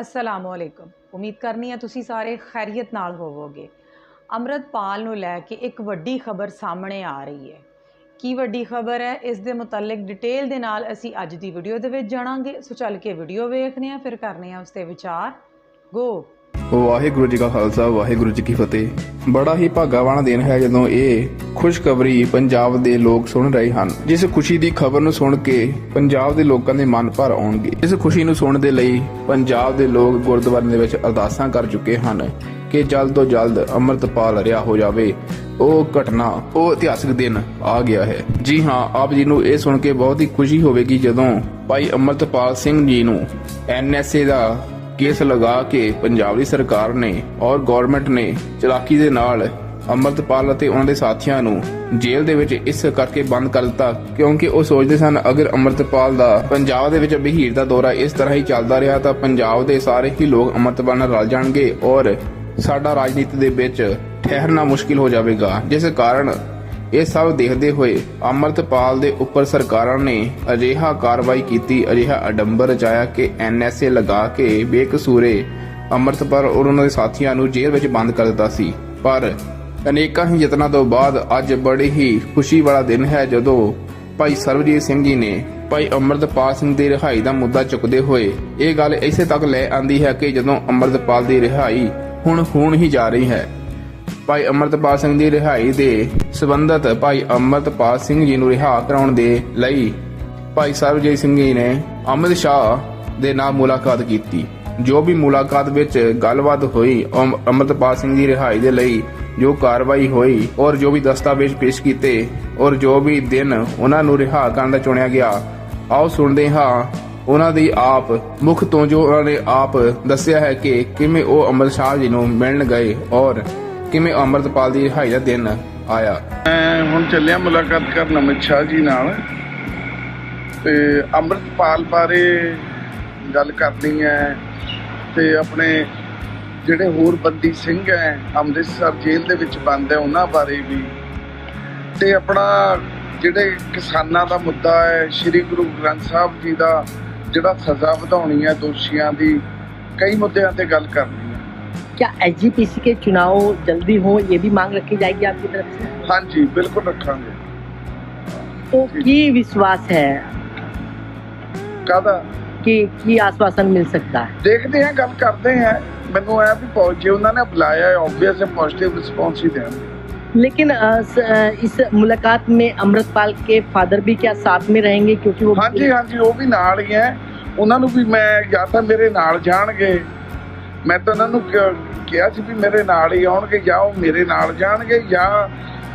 ਅਸਲਾਮ ਅਲੈਕੁਮ ਉਮੀਦ ਕਰਨੀ ਹੈ ਤੁਸੀਂ ਸਾਰੇ ਖੈਰੀਅਤ ਨਾਲ ਹੋਵੋਗੇ। ਅੰਮ੍ਰਿਤਪਾਲ ਨੂੰ ਲੈ ਕੇ ਇੱਕ ਵੱਡੀ ਖਬਰ ਸਾਹਮਣੇ ਆ ਰਹੀ ਹੈ। ਕੀ ਵੱਡੀ ਖਬਰ ਹੈ? ਇਸ ਦੇ ਮੁਤਲਕ ਡਿਟੇਲ ਦੇ ਨਾਲ ਅਸੀਂ ਅੱਜ ਦੀ ਵੀਡੀਓ ਦੇ ਵਿੱਚ ਜਾਣਾਂਗੇ। ਸੋ ਚੱਲ ਕੇ ਵੀਡੀਓ ਵੇਖਦੇ ਹਾਂ, ਫਿਰ ਕਰਨੇ ਆ ਉਸ ਤੇ ਵਿਚਾਰ। ਗੋ ਵਾਹਿਗੁਰੂ ਜੀ ਕਾ ਖਾਲਸਾ, ਵਾਹਿਗੁਰੂ ਜੀ ਕੀ ਫਤਿਹ। ਬੜਾ ਹੀ ਭਾਗਾ ਦਿਨ ਹੈ ਜਦੋਂ ਇਹ ਖੁਸ਼ਖਬਰੀ ਪੰਜਾਬ ਦੇ ਲੋਕ ਸੁਣ ਰਹੇ ਹਨ। ਜਿਸ ਖੁਸ਼ੀ ਦੀ ਖਬਰ ਨੂੰ ਸੁਣ ਕੇ ਪੰਜਾਬ ਦੇ ਲੋਕਾਂ ਦੇ ਮਨ ਭਰ ਆਉਣਗੇ। ਇਸ ਖੁਸ਼ੀ ਨੂੰ ਸੁਣਨ ਦੇ ਲਈ ਪੰਜਾਬ ਦੇ ਲੋਕ ਗੁਰਦੁਆਰੇ ਦੇ ਵਿੱਚ ਅਰਦਾਸਾਂ ਕਰ ਚੁੱਕੇ ਹਨ ਕਿ ਜਲਦ ਤੋਂ ਜਲਦ ਅੰਮ੍ਰਿਤਪਾਲ ਰਿਹਾ ਹੋ ਜਾਵੇ। ਉਹ ਘਟਨਾ, ਉਹ ਇਤਿਹਾਸਕ ਦਿਨ ਆ ਗਿਆ ਹੈ। ਜੀ ਹਾਂ, ਆਪ ਜੀ ਨੂੰ ਇਹ ਸੁਣ ਕੇ ਬਹੁਤ ਹੀ ਖੁਸ਼ੀ ਹੋਵੇਗੀ ਜਦੋਂ ਭਾਈ ਅੰਮ੍ਰਿਤਪਾਲ ਸਿੰਘ ਜੀ ਨੂੰ ਐਨਐਸਏ ਦਾ ਕੇਸ ਲਗਾ ਕੇ ਪੰਜਾਬ ਸਰਕਾਰ ਨੇ ਔਰ ਗਵਰਨਮੈਂਟ ਨੇ ਚਲਾਕੀ ਦੇ ਨਾਲ ਅੰਮ੍ਰਿਤਪਾਲ ਅਤੇ ਉਹਨਾਂ ਦੇ ਸਾਥੀਆਂ ਨੂੰ ਜੇਲ੍ਹ ਦੇ ਵਿੱਚ ਇਸ ਕਰਕੇ ਬੰਦ ਕਰ ਦਿੱਤਾ, ਕਿਉਂਕਿ ਉਹ ਸੋਚਦੇ ਸਨ, ਅਗਰ ਅੰਮ੍ਰਿਤਪਾਲ ਦਾ ਪੰਜਾਬ ਦੇ ਵਿੱਚ ਬਹੀਰ ਦਾ ਦੌਰਾ ਇਸ ਤਰ੍ਹਾਂ ਹੀ ਚੱਲਦਾ ਰਿਹਾ ਤਾਂ ਪੰਜਾਬ ਦੇ ਸਾਰੇ ਹੀ ਲੋਕ ਅੰਮ੍ਰਿਤਪਾਲ ਨਾਲ ਰਲ ਜਾਣਗੇ ਔਰ ਸਾਡਾ ਰਾਜਨੀਤੀ ਦੇ ਵਿੱਚ ਠਹਿਰਨਾ ਮੁਸ਼ਕਿਲ ਹੋ ਜਾਵੇਗਾ, ਜਿਸ ਕਾਰਨ ਇਹ ਸਭ ਦੇਖਦੇ ਹੋਏ ਅਮਰਤਪਾਲ ਦੇ ਉੱਪਰ ਸਰਕਾਰਾਂ ਨੇ ਅਜਿਹਾ ਕਾਰਵਾਈ ਕੀਤੀ, ਅਜਿਹਾ ਅਡੰਬਰ ਰਚਾਇਆ ਕਿ ਐਨਐਸਏ ਲਗਾ ਕੇ ਬੇਕਸੂਰੇ ਅਮਰਤਪਾਲ ਔਰ ਉਹਨਾਂ ਦੇ ਸਾਥੀਆਂ ਨੂੰ ਜੇਲ੍ਹ ਵਿੱਚ ਬੰਦ ਕਰ ਦਿੱਤਾ ਸੀ। ਪਰ ਅਨੇਕਾਂ ਹੀ ਯਤਨਾਂ ਤੋਂ ਬਾਅਦ ਅੱਜ ਬੜੀ ਹੀ ਖੁਸ਼ੀ ਵਾਲਾ ਦਿਨ ਹੈ ਜਦੋਂ ਭਾਈ ਸਰਬਜੀਤ ਸਿੰਘ ਜੀ ਨੇ ਭਾਈ ਅਮਰਤਪਾਲ ਸਿੰਘ ਦੀ ਰਿਹਾਈ ਦਾ ਮੁੱਦਾ ਚੁੱਕਦੇ ਹੋਏ ਇਹ ਗੱਲ ਇਸੇ ਤੱਕ ਲੈ ਆਂਦੀ ਹੈ ਕਿ ਜਦੋਂ ਅਮਰਤਪਾਲ ਦੀ ਰਿਹਾਈ ਹੁਣ ਹੋਣ ਹੀ ਜਾ ਰਹੀ ਹੈ। ਭਾਈ ਅਮਰਤਪਾਲ ਸਿੰਘ ਦੀ ਰਿਹਾਈ ਦੇ ਸਬੰਧਤ ਭਾਈ ਅਮਰਤਪਾਲ ਸਿੰਘ ਜੀ ਨੂੰ ਰਿਹਾ ਕਰਾਉਣ ਦੇ ਲਈ ਭਾਈ ਸਰਬਜੀਤ ਸਿੰਘ ਜੀ ਨੇ ਅਮਿਤ ਸ਼ਾਹ ਦੇ ਨਾਲ ਮੁਲਾਕਾਤ ਕੀਤੀ। ਜੋ ਵੀ ਮੁਲਾਕਾਤ ਵਿੱਚ ਗੱਲਬਾਤ ਹੋਈ ਅਮਰਤਪਾਲ ਸਿੰਘ ਦੀ ਰਿਹਾਈ ਦੇ ਲਈ ਜੋ ਕਾਰਵਾਈ ਹੋਈ ਔਰ ਜੋ ਵੀ ਦਸਤਾਵੇਜ਼ ਪੇਸ਼ ਕੀਤੇ ਔਰ ਜੋ ਵੀ ਦਿਨ ਉਹਨਾਂ ਨੂੰ ਰਿਹਾ ਕਰਨ ਦਾ ਚੁਣਿਆ ਗਿਆ, ਆਓ ਸੁਣਦੇ ਹਾਂ ਉਹਨਾਂ ਦੀ ਆਪ ਮੁਖ ਤੋਂ ਜੋ ਉਹਨਾਂ ਨੇ ਆਪ ਦੱਸਿਆ ਹੈ ਕਿ ਕਿਵੇਂ ਉਹ ਅਮਰ ਸ਼ਾਹ ਜੀ ਨੂੰ ਮਿਲਣ ਗਏ ਔਰ ਕਿਵੇਂ ਅਮਰਤਪਾਲ ਦੀ ਰਿਹਾਈ ਦਾ ਦਿਨ ਆਇਆ? ਮੈਂ ਹੁਣ ਚੱਲਿਆ ਮੁਲਾਕਾਤ ਕਰਨ ਅਮਿਤ ਸ਼ਾਹ ਜੀ ਨਾਲ। ਤੇ ਅੰਮ੍ਰਿਤਪਾਲ ਬਾਰੇ ਗੱਲ ਕਰਨੀ ਹੈ ਤੇ ਆਪਣੇ ਜਿਹੜੇ ਹੋਰ ਬੰਦੀ ਸਿੰਘ ਹੈ, ਅੰਮ੍ਰਿਤਸਰ ਜੇਲ੍ਹ ਦੇ ਵਿੱਚ ਬੰਦ ਹੈ, ਉਹਨਾਂ ਬਾਰੇ ਵੀ। ਤੇ ਆਪਣਾ ਜਿਹੜੇ ਕਿਸਾਨਾਂ ਦਾ ਮੁੱਦਾ ਹੈ, ਸ੍ਰੀ ਗੁਰੂ ਗ੍ਰੰਥ ਸਾਹਿਬ ਜੀ ਦਾ ਜਿਹੜਾ ਸਜ਼ਾ ਵਧਾਉਣੀ ਹੈ ਦੋਸ਼ੀਆਂ ਦੀ, ਕਈ ਮੁੱਦਿਆਂ ਤੇ ਗੱਲ ਕਰਨੀ क्या एच के चुनाव जल्दी हो ये भी मांग रखी जाएगी आपकी तरफ से हाँ जी बिल्कुल रखेंगे तो की विश्वास है ਕਾਦਾ ਕਿ ਕੀ ਆਸਵਾਸਨ ਮਿਲ ਸਕਦਾ ਹੈ ਦੇਖਦੇ ਹਾਂ ਗੱਲ ਕਰਦੇ ਹਾਂ ਮੈਨੂੰ ਆਇਆ ਵੀ ਜੇ ਉਹਨਾਂ ਨੇ ਬੁਲਾਇਆ ਹੈ ਆਬਵੀਅਸ ਹੈ ਪੋਜ਼ਿਟਿਵ ਰਿਸਪੌਂਸ ਹੀ ਦੇਣਗੇ लेकिन इस मुलाकात में अमृतपाल के फादर भी क्या साथ में रहेंगे क्योंकि वो हाँ जी हाँ जी वो भी नाल ही हैं उन्होंने भी मैं या तो मेरे नाल जाएंगे ਮੈਂ ਤਾਂ ਉਹਨਾਂ ਨੂੰ ਕਿਹਾ- ਕਿਹਾ ਸੀ ਵੀ ਮੇਰੇ ਨਾਲ ਹੀ ਆਉਣਗੇ ਜਾਂ ਉਹ ਮੇਰੇ ਨਾਲ ਜਾਣਗੇ ਜਾਂ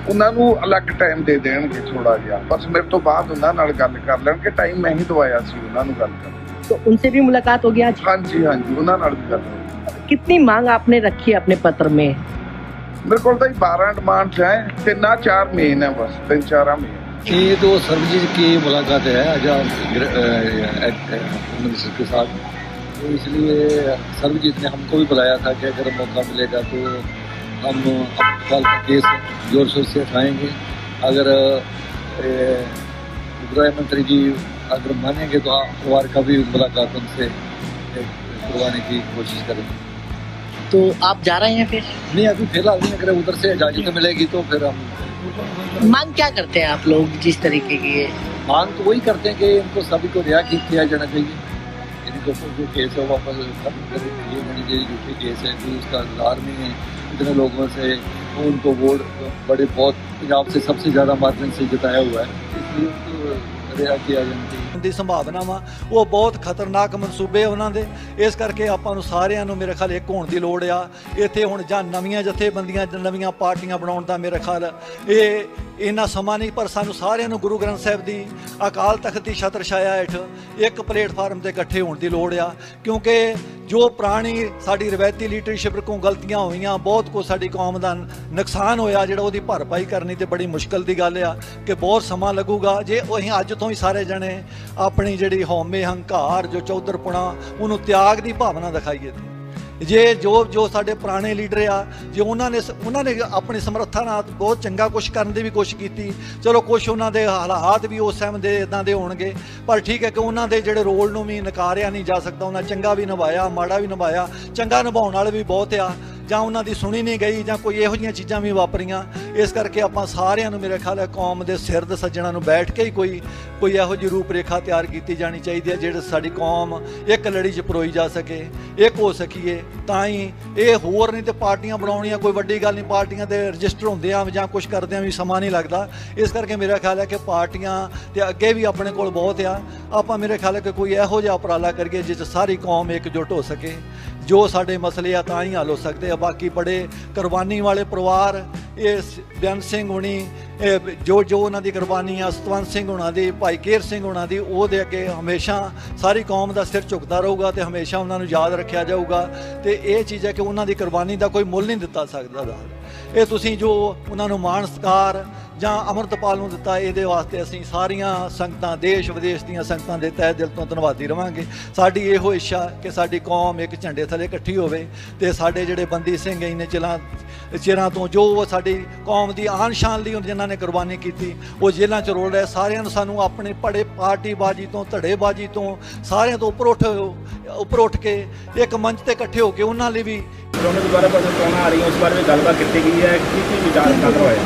ਉਹਨਾਂ ਨੂੰ ਅਲੱਗ ਟਾਈਮ ਦੇ ਦੇਣਗੇ ਥੋੜਾ ਜਿਹਾ ਬਸ ਮੇਰੇ ਤੋਂ ਬਾਅਦ ਉਹਨਾਂ ਨਾਲ ਗੱਲ ਕਰ ਲੈਣਗੇ ਟਾਈਮ ਮੈਂ ਹੀ ਦਵਾਇਆ ਸੀ ਉਹਨਾਂ ਨੂੰ ਗੱਲ ਕਰਨ तो उनसे भी मुलाकात होगी आज ਹਾਂਜੀ ਹਾਂਜੀ ਉਹਨਾਂ ਨਾਲ ਵੀ ਗੱਲ ਹੋਈ। कितनी मांग आपने रखी है अपने पत्र में ਮੇਰੇ ਕੋਲ ਤਾਂ 12 ਡਿਮਾਂਡਸ ਹੈ ਤਿੰਨ ਆ ਚਾਰ ਮੇਨ ਹੈ ਬਸ ਤਿੰਨ ਚਾਰਾਂ ਮੇਨ ये तो सर्वजीत की मुलाकात है आज आप ग्र- अ, अ, मिनिस्टर के साथ तो इसलिए सर्वजीत ने हमको भी बुलाया था कि अगर मौका मिलेगा तो हम अमृतपाल का केस ज़ोर शोर से उठाएँगे। अगर गृह मंत्री जी अगर मानेंगे तो परिवार का भी मुलाकात उनसे करवाने की कोशिश करेंगे। तो आप जा रहे हैं फिर? नहीं अभी फ़िलहाल नहीं अगर उधर से इजाज़त मिलेगी तो फिर हम मांग क्या करते हैं आप लोग जिस तरीके की मांग तो वही करते हैं कि इनको सभी को रिहा किया जाना चाहिए। इनको तो जो केस है वापस खत्म कर ये बड़ी जो झूठी केस है कि उसका इंतजार नहीं है इतने लोगों से उनको वोट बड़े बहुत पंजाब से सबसे ज़्यादा मार्जिन से जिताया हुआ है इसलिए उनको रिहा किया जाना चाहिए ਦੀ ਸੰਭਾਵਨਾ ਵਾ, ਉਹ ਬਹੁਤ ਖਤਰਨਾਕ ਮਨਸੂਬੇ ਉਹਨਾਂ ਦੇ। ਇਸ ਕਰਕੇ ਆਪਾਂ ਨੂੰ ਸਾਰਿਆਂ ਨੂੰ ਮੇਰੇ ਖਿਆਲ ਇੱਕ ਹੋਣ ਦੀ ਲੋੜ ਆ। ਇੱਥੇ ਹੁਣ ਜਾਂ ਨਵੀਆਂ ਜਥੇਬੰਦੀਆਂ ਨਵੀਆਂ ਪਾਰਟੀਆਂ ਬਣਾਉਣ ਦਾ ਮੇਰੇ ਖਿਆਲ, ਇਹ ਇੰਨਾ ਸਮਾਂ ਨਹੀਂ, ਪਰ ਸਾਨੂੰ ਸਾਰਿਆਂ ਨੂੰ ਗੁਰੂ ਗ੍ਰੰਥ ਸਾਹਿਬ ਦੀ ਅਕਾਲ ਤਖਤ ਦੀ ਛਤਰ ਛਾਇਆ ਹੇਠ ਇੱਕ ਪਲੇਟਫਾਰਮ ਤੇ ਇਕੱਠੇ ਹੋਣ ਦੀ ਲੋੜ ਆ। ਕਿਉਂਕਿ ਜੋ ਪੁਰਾਣੀ ਸਾਡੀ ਰਵਾਇਤੀ ਲੀਡਰਸ਼ਿਪ ਕੋਲ ਗਲਤੀਆਂ ਹੋਈਆਂ, ਬਹੁਤ ਕੁਝ ਸਾਡੀ ਕੌਮ ਦਾ ਨੁਕਸਾਨ ਹੋਇਆ, ਜਿਹੜਾ ਉਹਦੀ ਭਰਪਾਈ ਕਰਨੀ ਤੇ ਬੜੀ ਮੁਸ਼ਕਲ ਦੀ ਗੱਲ ਆ ਕਿ ਬਹੁਤ ਸਮਾਂ ਲੱਗੂਗਾ। ਜੇ ਉਹ ਅਸੀਂ ਅੱਜ ਤੋਂ ਹੀ ਸਾਰੇ ਜਣੇ ਆਪਣੀ ਜਿਹੜੀ ਹਉਮੈ ਹੰਕਾਰ, ਜੋ ਚੌਧਰਪੁਣਾ ਉਹਨੂੰ ਤਿਆਗ ਦੀ ਭਾਵਨਾ ਦਿਖਾਈਏ ਜੇ ਜੋ ਜੋ ਸਾਡੇ ਪੁਰਾਣੇ ਲੀਡਰ ਆ, ਜੇ ਉਹਨਾਂ ਨੇ ਸ- ਉਹਨਾਂ ਨੇ ਆਪਣੀ ਸਮਰੱਥਾ ਨਾਲ ਬਹੁਤ ਚੰਗਾ ਕੁਝ ਕਰਨ ਦੀ ਵੀ ਕੋਸ਼ਿਸ਼ ਕੀਤੀ, ਚਲੋ ਕੁਝ ਉਹਨਾਂ ਦੇ ਹਾਲਾਤ ਵੀ ਉਸ ਟਾਈਮ ਦੇ ਇਦਾਂ ਦੇ ਹੋਣਗੇ, ਪਰ ਠੀਕ ਹੈ ਕਿ ਉਹਨਾਂ ਦੇ ਜਿਹੜੇ ਰੋਲ ਨੂੰ ਵੀ ਨਕਾਰਿਆ ਨਹੀਂ ਜਾ ਸਕਦਾ, ਉਹਨਾਂ ਚੰਗਾ ਵੀ ਨਿਭਾਇਆ, ਮਾੜਾ ਵੀ ਨਿਭਾਇਆ, ਚੰਗਾ ਨਿਭਾਉਣ ਵਾਲੇ ਵੀ ਬਹੁਤ ਆ ਜਾਂ ਉਹਨਾਂ ਦੀ ਸੁਣੀ ਨਹੀਂ ਗਈ ਜਾਂ ਕੋਈ ਇਹੋ ਜਿਹੀਆਂ ਚੀਜ਼ਾਂ ਵੀ ਵਾਪਰੀਆਂ, ਇਸ ਕਰਕੇ ਆਪਾਂ ਸਾਰਿਆਂ ਨੂੰ ਮੇਰੇ ਖਿਆਲ ਹੈ ਕੌਮ ਦੇ ਸਿਰ ਦੇ ਸੱਜਣਾ ਨੂੰ ਬੈਠ ਕੇ ਹੀ ਕੋਈ ਕੋਈ ਇਹੋ ਜਿਹੀ ਰੂਪ ਰੇਖਾ ਤਿਆਰ ਕੀਤੀ ਜਾਣੀ ਚਾਹੀਦੀ ਹੈ, ਜਿਹੜੇ ਸਾਡੀ ਕੌਮ ਇੱਕ ਲੜੀ 'ਚ ਪਰੋਈ ਜਾ ਸਕੇ, ਇੱਕ ਹੋ ਸਕੀਏ। ਤਾਂ ਹੀ ਇਹ ਹੋਰ ਨਹੀਂ ਤੇ ਪਾਰਟੀਆਂ ਬਣਾਉਣੀਆਂ, ਕੋਈ ਵੱਡੀ ਗੱਲ ਨਹੀਂ, ਪਾਰਟੀਆਂ ਦੇ ਰਜਿਸਟਰ ਹੁੰਦੇ ਆ ਜਾਂ ਕੁਝ ਕਰਦੇ ਆ, ਵੀ ਸਮਾਂ ਨਹੀਂ ਲੱਗਦਾ। ਇਸ ਕਰਕੇ ਮੇਰਾ ਖਿਆਲ ਹੈ ਕਿ ਪਾਰਟੀਆਂ ਤੇ ਅੱਗੇ ਵੀ ਆਪਣੇ ਕੋਲ ਬਹੁਤ ਆ। ਆਪਾਂ ਮੇਰੇ ਖਿਆਲ ਹੈ ਕਿ ਕੋਈ ਇਹੋ ਜਿਹਾ ਉਪਰਾਲਾ ਕਰੀਏ ਜਿਸ 'ਚ ਸਾਰੀ ਕੌਮ ਇਕਜੁੱਟ ਹੋ ਸਕੇ। ਜੋ ਸਾਡੇ ਮਸਲੇ ਆ ਤਾਂ ਹੀ ਹੱਲ ਹੋ ਸਕਦੇ ਆ। ਬਾਕੀ ਬੜੇ ਕੁਰਬਾਨੀ ਵਾਲੇ ਪਰਿਵਾਰ ਇਹ ਸ- ਬੇਅੰਤ ਸਿੰਘ ਹੁਣੀ, ਇਹ ਜੋ ਜੋ ਉਹਨਾਂ ਦੀ ਕੁਰਬਾਨੀ ਆ ਸਤਵੰਤ ਸਿੰਘ ਹੁਣਾਂ ਦੀ, ਭਾਈ ਕੇਰ ਸਿੰਘ ਹੁਣਾਂ ਦੀ, ਉਹਦੇ ਅੱਗੇ ਹਮੇਸ਼ਾ ਸਾਰੀ ਕੌਮ ਦਾ ਸਿਰ ਝੁਕਦਾ ਰਹੂਗਾ ਤੇ ਹਮੇਸ਼ਾ ਉਹਨਾਂ ਨੂੰ ਯਾਦ ਰੱਖਿਆ ਜਾਊਗਾ ਤੇ ਇਹ ਚੀਜ਼ ਹੈ ਕਿ ਉਹਨਾਂ ਦੀ ਕੁਰਬਾਨੀ ਦਾ ਕੋਈ ਮੁੱਲ ਨਹੀਂ ਦਿੱਤਾ ਸਕਦਾ ਇਹ ਤੁਸੀਂ ਜੋ ਉਹਨਾਂ ਨੂੰ ਮਾਣ ਸਤਿਕਾਰ ਜਾਂ ਅਮਰਤਪਾਲ ਨੂੰ ਦਿੱਤਾ, ਇਹਦੇ ਵਾਸਤੇ ਅਸੀਂ ਸਾਰੀਆਂ ਸੰਗਤਾਂ, ਦੇਸ਼ ਵਿਦੇਸ਼ ਦੀਆਂ ਸੰਗਤਾਂ ਦੇ ਤਹਿ ਦਿਲ ਤੋਂ ਧੰਨਵਾਦੀ ਰਵਾਂਗੇ। ਸਾਡੀ ਇਹੋ ਇੱਛਾ ਕਿ ਸਾਡੀ ਕੌਮ ਇੱਕ ਝੰਡੇ ਥੱਲੇ ਇਕੱਠੀ ਹੋਵੇ ਤੇ ਸਾਡੇ ਜਿਹੜੇ ਬੰਦੀ ਸਿੰਘ ਇਹਨੇ ਚਿਰਾਂ ਚਿਰਾਂ ਤੋਂ ਜੋ ਸਾਡੀ ਕੌਮ ਦੀ ਆਨ ਸ਼ਾਨ ਲਈ ਜਿਨ੍ਹਾਂ ਨੇ ਕੁਰਬਾਨੀ ਕੀਤੀ, ਉਹ ਜੇਲ੍ਹਾਂ 'ਚ ਰੋਲ ਰਹੇ, ਸਾਰਿਆਂ ਨੂੰ ਸਾਨੂੰ ਆਪਣੇ ਪੜੇ ਪਾਰਟੀਬਾਜ਼ੀ ਤੋਂ, ਧੜੇਬਾਜ਼ੀ ਤੋਂ ਸਾਰਿਆਂ ਤੋਂ ਉੱਪਰ ਉੱਠ ਉੱਪਰ ਉੱਠ ਕੇ ਇੱਕ ਮੰਚ ਤੇ ਇਕੱਠੇ ਹੋ ਕੇ ਉਹਨਾਂ ਲਈ ਵੀ ਦੋਨੋਂ ਦੁਬਾਰਾ ਪਰ ਚੋਣਾਂ ਆ ਰਹੀਆਂ ਉਸ ਬਾਰੇ ਵੀ ਗੱਲਬਾਤ ਕੀਤੀ ਗਈ ਹੈ ਕੀ ਕੀ ਵਿਚਾਰ ਕਰ ਹੋਏ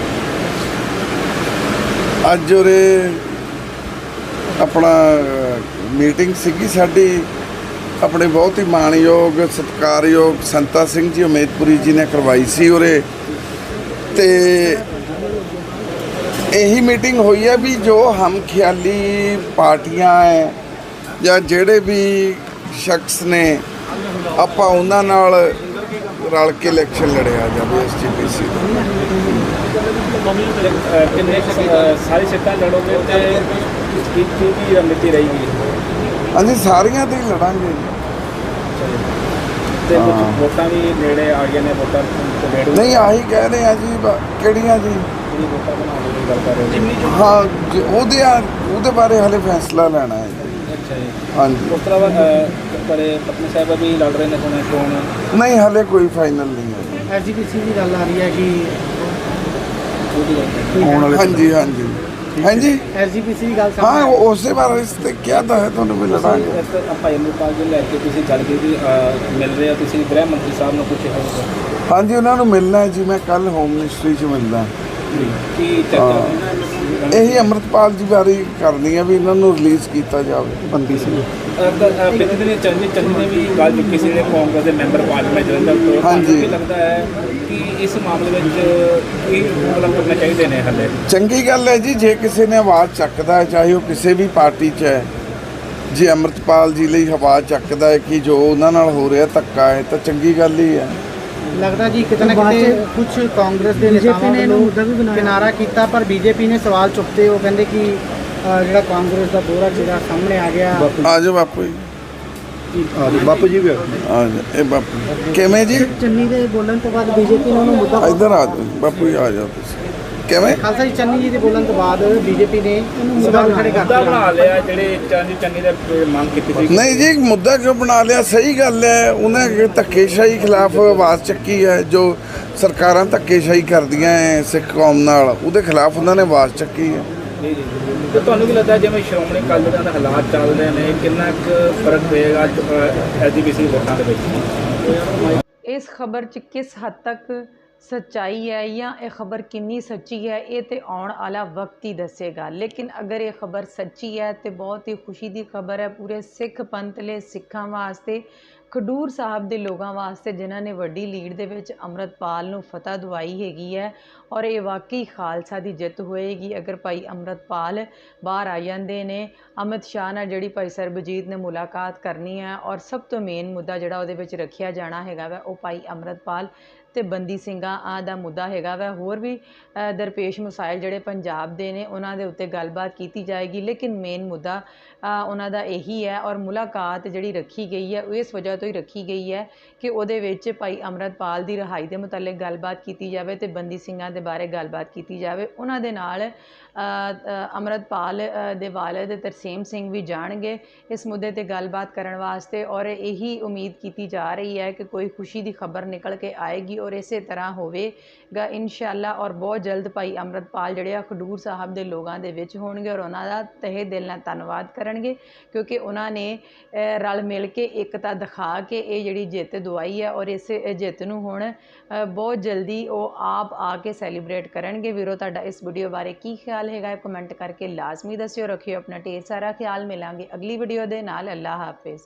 ਅੱਜ ਉਰੇ ਆਪਣਾ ਮੀਟਿੰਗ ਸੀਗੀ ਸਾਡੀ। ਆਪਣੇ ਬਹੁਤ ਹੀ ਮਾਣਯੋਗ, ਸਤਿਕਾਰਯੋਗ ਸੰਤਾ ਸਿੰਘ ਜੀ, ਉਮੇਦਪੁਰੀ ਜੀ ਨੇ ਕਰਵਾਈ ਸੀ ਉਰੇ। ਤੇ ਇਹੀ ਮੀਟਿੰਗ ਹੋਈ ਹੈ ਵੀ ਜੋ ਹਮ ਖਿਆਲੀ ਪਾਰਟੀਆਂ ਹੈ ਜਾਂ ਜਿਹੜੇ ਵੀ ਸ਼ਖਸ ਨੇ, ਆਪਾਂ ਉਹਨਾਂ ਨਾਲ ਰਲ ਕੇ ਇਲੈਕਸ਼ਨ ਲੜਿਆ ਜਾਵੇ ਐਸਜੀਪੀਸੀ ਦਾ। ਕਿੰਨੇ ਕੁ, ਅਹ, ਸਾਰੀ ਸੀਟਾਂ ਲੜੋਗੇ ਤੇ ਕੀ ਕੀ ਕੀ ਰਣਨੀਤੀ ਰਹੇਗੀ ਅਸੀਂ ਸਾਰੀਆਂ ਤੇ ਹੀ ਲੜਾਂਗੇ। ਤੇ ਵੋਟਾਂ ਵੀ ਨੇੜੇ ਆ ਗਈਆਂ ਨੇ ਵੋਟਾਂ ਤੋਂ ਨੇੜੇ ਨਹੀਂ ਆਹੀ ਕਹਿ ਰਹੇ ਆ ਜੀ ਬ- ਕਿਹੜੀਆਂ ਜੀ? ਜਿਹੜੀ ਵੋਟਾਂ ਬਣਾਉਣ ਦੀ ਗੱਲ ਕਰ ਰਹੇ ਹੋ ਹਾਂ ਜ- ਉਹਦੇ ਆ ਉਹਦੇ ਬਾਰੇ ਹਲੇ ਫੈਸਲਾ ਲੈਣਾ ਹੈ। ਜੀ। ਅੱਛਾ ਜੀ। ਹਾਂਜੀ ਉਸ ਤੋਂ ਇਲਾਵਾ ਅਹ, ਪਰ ਪਤਨੀ ਸਾਹਿਬਾ ਵੀ ਲੜ ਰਹੇ ਨੇ ਹੁਣ ਚੋਣ ਨਹੀਂ ਹਲੇ ਕੋਈ ਫਾਈਨਲ ਨਹੀਂ ਹੈ। ਜੀ। ਐਸਜੀਪੀਸੀ ਦੀ ਗੱਲ ਆ ਰਹੀ ਹੈ ਕਿ ਗੱਲ ਹਾਂਜੀ ਹਾਂਜੀ। ਹਾਂਜੀ। ਐਸਜੀਪੀਸੀ ਦੀ ਗੱਲ ਹਾਂ ਉਹ- ਉਸੇ ਬਾਰੇ ਇਸ ਤੇ ਕਿਹਾ ਤਾਂ ਹੈ ਤੁਹਾਨੂੰ ਵੀ ਲੜਾਂਗੇ। ਭਾਈ ਅਮਰਪਾਲ ਜੀ ਲੈ ਕੇ ਤੁਸੀਂ ਗੱਲ ਕੀਤੀ ਅਹ, ਮਿਲ ਰਹੇ ਹੋ ਤੁਸੀਂ ਗ੍ਰਹਿ ਮੰਤਰੀ ਸਾਹਿਬ ਨੂੰ ਪੁੱਛਿਆ ਹੋਊਗਾ। ਹਾਂਜੀ ਉਹਨਾਂ ਨੂੰ ਮਿਲਣਾ ਹੈ ਜੀ ਮੈਂ ਕੱਲ ਹੋਮ ਮਿਨਿਸਟਰੀ 'ਚ ਮਿਲਦਾ। ਕੀ ਚਰਚਾ ਇਹੀ ਅੰਮ੍ਰਿਤਪਾਲ ਜੀ ਬਾਰੇ ਕਰਨੀ ਹੈ ਵੀ ਇਹਨਾਂ ਨੂੰ ਰਿਲੀਜ਼ ਕੀਤਾ ਜਾਵੇ। ਬੰਦੀ ਸੀ। ਪਿਛਲੇ ਦਿਨ ਚੰਨੀ ਚੰਨੀ ਨੇ ਵੀ ਗੱਲ ਚੁੱਕੀ ਸੀ ਜਿਹੜੇ ਕਾਂਗਰਸ ਦੇ ਮੈਂਬਰ ਪਾਰਲੀਮੈਂਟ ਜਲੰਧਰ ਤੋਂ ਹਾਂਜੀ। ਤੁਹਾਨੂੰ ਕੀ ਲੱਗਦਾ ਹੈ ਕਿ ਇਸ ਮਾਮਲੇ ਵਿੱਚ ਕੀ ਮਤਲਬ ਕਰਨਾ ਚਾਹੀਦੇ ਨੇ ਹਲੇ? ਚੰਗੀ ਗੱਲ ਹੈ ਜੀ ਜੇ ਕਿਸੇ ਨੇ ਆਵਾਜ਼ ਚੱਕਦਾ ਹੈ ਚਾਹੇ ਉਹ ਕਿਸੇ ਵੀ ਪਾਰਟੀ 'ਚ ਹੈ ਜੇ ਅੰਮ੍ਰਿਤਪਾਲ ਜੀ ਲਈ ਆਵਾਜ਼ ਚੱਕਦਾ ਹੈ ਕਿ ਜੋ ਉਹਨਾਂ ਨਾਲ ਹੋ ਰਿਹਾ ਧੱਕਾ ਹੈ ਤਾਂ ਚੰਗੀ ਗੱਲ ਹੀ ਹੈ। ਲੱਗਦਾ ਜੀ ਕਿਤੇ ਨਾ ਕਿਤੇ ਕੁਝ ਕਾਂਗਰਸ ਦੇ ਨੇਤਾਵਾਂ ਵੱਲੋਂ ਕਿਨਾਰਾ ਕੀਤਾ ਪਰ ਬੀਜੇਪੀ ਨੇ ਸਵਾਲ ਚੁੱਕਦੇ ਉਹ ਕਹਿੰਦੇ ਕਿ ਜਿਹੜਾ ਕਾਂਗਰਸ ਦਾ ਦੋਹਰਾ ਜਿਹੜਾ ਸਾਹਮਣੇ ਆ ਗਿਆ। ਆ ਜਾਓ ਬਾਪੂ ਜੀ। ਬਾਪੂ ਜੀ ਵੀ ਆ ਇਹ ਬਾਪੂ ਕਿਵੇਂ ਜੀ? ਚੰਨੀ ਦੇ ਬੋਲਣ ਤੋਂ ਬਾਅਦ ਬੀਜੇਪੀ ਨੇ ਉਹਨੂੰ ਮੁੱਦਾ ਇੱਧਰ ਆ ਜਾਓ। ਬਾਪੂ ਜੀ ਆ ਜਾਓ ਤੁਸੀਂ। ਕਿਵੇਂ? ਖਾਲਸਾ ਜੀ ਚੰਨੀ ਜੀ ਦੇ ਬੋਲਣ ਤੋਂ ਬਾਅਦ ਬੀਜੇਪੀ ਨੇ ਸਵਾਲ ਖੜੇ ਕਰ ਦਿੱਤੇ। ਬਣਾ ਲਿਆ ਜਿਹੜੇ ਚੰਨੀ ਚੰਨੀ ਦੇ ਮੰਗ ਕੀਤੀ ਸੀ। ਨਹੀਂ ਜੀ ਮੁੱਦਾ ਕਿਉਂ ਬਣਾ ਲਿਆ ਸਹੀ ਗੱਲ ਹੈ। ਉਹਨੇ ਧੱਕੇਸ਼ਾਹੀ ਖਿਲਾਫ ਆਵਾਜ਼ ਚੱਕੀ ਹੈ ਜੋ ਸਰਕਾਰਾਂ ਧੱਕੇਸ਼ਾਹੀ ਕਰਦੀਆਂ ਹੈ ਸਿੱਖ ਕੌਮ ਨਾਲ ਉਹਦੇ ਖਿਲਾਫ ਉਹਨਾਂ ਨੇ ਆਵਾਜ਼ ਚੱਕੀ ਹੈ। ਜੀ ਜੀ ਤੇ ਤੁਹਾਨੂੰ ਕੀ ਲੱਗਦਾ ਜਿਵੇਂ ਸ਼੍ਰੋਮਣੀ ਅਕਾਲੀ ਦਲ ਦੇ ਹਾਲਾਤ ਚੱਲ ਰਹੇ ਨੇ ਕਿੰਨਾ ਕੁ ਫ਼ਰਕ ਪਏਗਾ ਐਜੀਪੀਸੀ ਵੋਟਾਂ ਦੇ ਵਿੱਚ? ਇਸ ਖਬਰ 'ਚ ਕਿਸ ਹੱਦ ਤੱਕ ਸੱਚਾਈ ਹੈ ਜਾਂ ਇਹ ਖਬਰ ਕਿੰਨੀ ਸੱਚੀ ਹੈ, ਇਹ ਤੇ ਆਉਣ ਵਾਲਾ ਵਕਤ ਹੀ ਦੱਸੇਗਾ। ਲੇਕਿਨ ਅਗਰ ਇਹ ਖਬਰ ਸੱਚੀ ਹੈ ਤੇ ਬਹੁਤ ਹੀ ਖੁਸ਼ੀ ਦੀ ਖਬਰ ਹੈ, ਪੂਰੇ ਸਿੱਖ ਪੰਥ ਲਈ ਸਿੱਖਾਂ ਵਾਸਤੇ ਖਡੂਰ ਸਾਹਿਬ ਦੇ ਲੋਕਾਂ ਵਾਸਤੇ ਜਿਨ੍ਹਾਂ ਨੇ ਵੱਡੀ ਲੀਡ ਦੇ ਵਿੱਚ ਅੰਮ੍ਰਿਤਪਾਲ ਨੂੰ ਫਤਹ ਦਵਾਈ ਹੈਗੀ ਹੈ ਔਰ ਇਹ ਵਾਕਈ ਖਾਲਸਾ ਦੀ ਜਿੱਤ ਹੋਏਗੀ। ਅਗਰ ਭਾਈ ਅੰਮ੍ਰਿਤਪਾਲ ਬਾਹਰ ਆ ਜਾਂਦੇ ਨੇ, ਅਮਿਤ ਸ਼ਾਹ ਨਾਲ ਜਿਹੜੀ ਭਾਈ ਸਰਬਜੀਤ ਨੇ ਮੁਲਾਕਾਤ ਕਰਨੀ ਹੈ ਔਰ ਸਭ ਤੋਂ ਮੇਨ ਮੁੱਦਾ ਜਿਹੜਾ ਉਹਦੇ ਵਿੱਚ ਰੱਖਿਆ ਜਾਣਾ ਹੈਗਾ ਵਾ, ਉਹ ਭਾਈ ਅੰਮ੍ਰਿਤਪਾਲ ਤੇ ਬੰਦੀ ਸਿੰਘਾਂ ਆ ਦਾ ਮੁੱਦਾ ਹੈਗਾ ਵਾ। ਹੋਰ ਵੀ ਦਰਪੇਸ਼ ਮਸਾਇਲ ਜਿਹੜੇ ਪੰਜਾਬ ਦੇ ਨੇ, ਉਹਨਾਂ ਦੇ ਉੱਤੇ ਗੱਲਬਾਤ ਕੀਤੀ ਜਾਏਗੀ। ਲੇਕਿਨ ਮੇਨ ਮੁੱਦਾ ਉਹਨਾਂ ਦਾ ਇਹੀ ਹੈ ਔਰ ਮੁਲਾਕਾਤ ਜਿਹੜੀ ਰੱਖੀ ਗਈ ਹੈ, ਉਹ ਇਸ ਵਜ੍ਹਾ ਤੋਂ ਹੀ ਰੱਖੀ ਗਈ ਹੈ ਕਿ ਉਹਦੇ ਵਿੱਚ ਭਾਈ ਅੰਮ੍ਰਿਤਪਾਲ ਦੀ ਰਿਹਾਈ ਦੇ ਮੁਤਲਕ ਗੱਲਬਾਤ ਕੀਤੀ ਜਾਵੇ ਤੇ ਬੰਦੀ ਸਿੰਘਾਂ ਦੇ ਬਾਰੇ ਗੱਲਬਾਤ ਕੀਤੀ ਜਾਵੇ। ਉਹਨਾਂ ਦੇ ਨਾਲ ਅ, ਅੰਮ੍ਰਿਤਪਾਲ ਦੇ ਵਾਲਿਦ ਤਰਸੇਮ ਸਿੰਘ ਵੀ ਜਾਣਗੇ ਇਸ ਮੁੱਦੇ ਤੇ ਗੱਲਬਾਤ ਕਰਨ ਵਾਸਤੇ ਔਰ ਇਹੀ ਉਮੀਦ ਕੀਤੀ ਜਾ ਰਹੀ ਹੈ ਕਿ ਕੋਈ ਖੁਸ਼ੀ ਦੀ ਖਬਰ ਨਿਕਲ ਕੇ ਆਏਗੀ ਔਰ ਇਸੇ ਤਰ੍ਹਾਂ ਹੋਵੇਗਾ। ਇਨਸ਼ਾਅੱਲਾ ਔਰ ਬਹੁਤ ਜਲਦ ਭਾਈ ਅੰਮ੍ਰਿਤਪਾਲ ਜਿਹੜੇ ਆ ਖਡੂਰ ਸਾਹਿਬ ਦੇ ਲੋਕਾਂ ਦੇ ਵਿੱਚ ਹੋਣਗੇ ਔਰ ਉਹਨਾਂ ਦਾ ਤਹਿ ਦਿਲ ਨਾਲ ਧੰਨਵਾਦ ਕਰਨਗੇ ਕਿਉਂਕਿ ਉਹਨਾਂ ਨੇ ਰਲ ਮਿਲ ਕੇ ਇਕਤਾ ਦਿਖਾ ਕੇ ਇਹ ਜਿਹੜੀ ਜਿੱਤ ਦਵਾਈ ਹੈ ਔਰ ਇਸ ਜਿੱਤ ਨੂੰ ਹੁਣ ਬਹੁਤ ਜਲਦੀ ਉਹ ਆਪ ਆ ਕੇ ਸੈਲੀਬ੍ਰੇਟ ਕਰਨਗੇ। ਵੀਰੋ, ਤੁਹਾਡਾ ਇਸ ਵੀਡੀਓ ਬਾਰੇ ਕੀ ਖਿਆਲ ਹੈਗਾ? ਕਮੈਂਟ ਕਰਕੇ ਲਾਜ਼ਮੀ ਦੱਸਿਓ। ਰੱਖਿਓ ਆਪਣਾ ਢੇਰ ਸਾਰਾ ਖਿਆਲ। ਮਿਲਾਂਗੇ ਅਗਲੀ ਵੀਡੀਓ ਦੇ ਨਾਲ। ਅੱਲਾ ਹਾਫਿਜ਼।